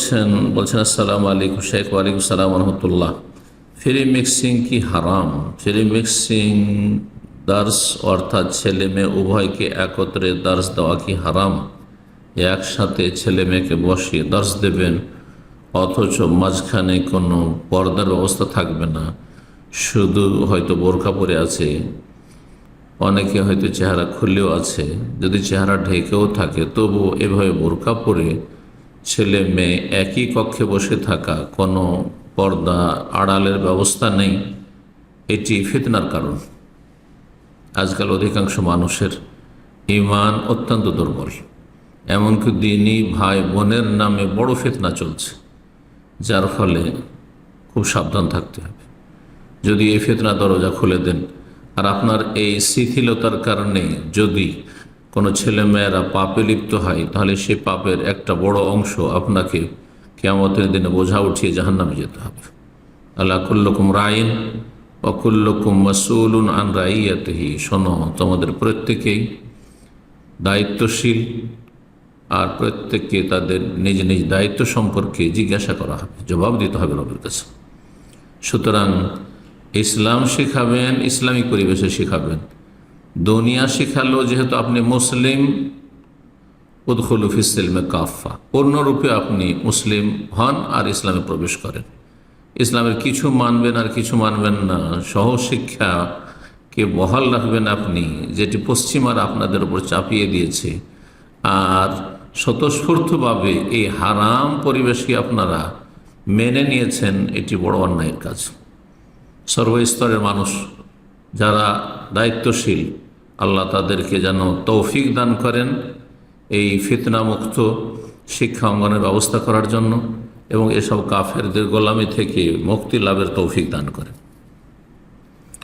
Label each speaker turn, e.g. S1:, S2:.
S1: বলছেন বলছেন, আসসালামু আলাইকুম শেখ, ওয়ালাইকুম সালাম রহমতুল্লাহ। ফ্রি মিক্সিং কি হারাম? ফ্রি মিক্সিং দার্স অর্থাৎ ছেলে মেয়ে উভয়কে একত্রে দার্স দেওয়া কি হারাম? একসাথে ছেলে মেয়েকে বসিয়ে দার্স দেবেন, অথচ মাঝখানে কোনো পর্দার ব্যবস্থা থাকবে না। শুধু হয়তো বোরকা পরে আছে, অনেকে হয়তো চেহারা খুলেও আছে। যদি চেহারা ঢেকেও থাকে তবু এভাবে বোরকা পরে ছেলে মেয়ে একই কক্ষে বসে থাকা কোনো পর্দা আড়ালের ব্যবস্থা নেই, এটি ফিতনার কারণ। আজকাল অধিকাংশ মানুষের ইমান অত্যন্ত দুর্বল। এমনকি দিনই ভাই বোনের নামে বড় ফিতনা চলছে, যার ফলে খুব সাবধান থাকতে হবে। যদি এই ফিতনা দরজা খুলে দেন, আর আপনার এই শিথিলতার কারণে যদি কোনো ছেলেমেয়েরা পাপে লিপ্ত হয়, তাহলে সেই পাপের একটা বড় অংশ আপনাকে কেমতের দিনে বোঝা উঠিয়ে জাহান্নামে যেতে হবে। আল্লাহ কুল্লকুম রাইন অকুল্লকুম মাসুলুন আন রাইয়াতেহি। শোনো, তোমাদের প্রত্যেকেই দায়িত্বশীল আর প্রত্যেককে তাদের নিজ নিজ দায়িত্ব সম্পর্কে জিজ্ঞাসা করা হবে, জবাব দিতে হবে রবের কাছে। সুতরাং ইসলাম শেখাবেন, ইসলামিক পরিবেশে শেখাবেন। দুনিয়া শেখালো যেহেতু আপনি মুসলিম, উদ্খুল ফিসিলমে কাফা পূর্ণরূপে আপনি মুসলিম হন আর ইসলামে প্রবেশ করেন। ইসলামের কিছু মানবেন আর কিছু মানবেন না। সহ সহশিক্ষাকে বহাল রাখবেন আপনি, যেটি পশ্চিমারা আপনাদের উপর চাপিয়ে দিয়েছে। আর স্বতঃস্ফূর্তভাবে এই হারাম পরিবেশকে আপনারা মেনে নিয়েছেন, এটি বড় অন্যায়ের কাজ। সর্বস্তরের মানুষ যারা দায়িত্বশীল, আল্লাহ তাদেরকে যেন তৌফিক দান করেন এই ফিতনামুক্ত শিক্ষা অঙ্গনের ব্যবস্থা করার জন্য এবং এসব কাফেরদের গোলামি থেকে মুক্তি লাভের তৌফিক দান করেন।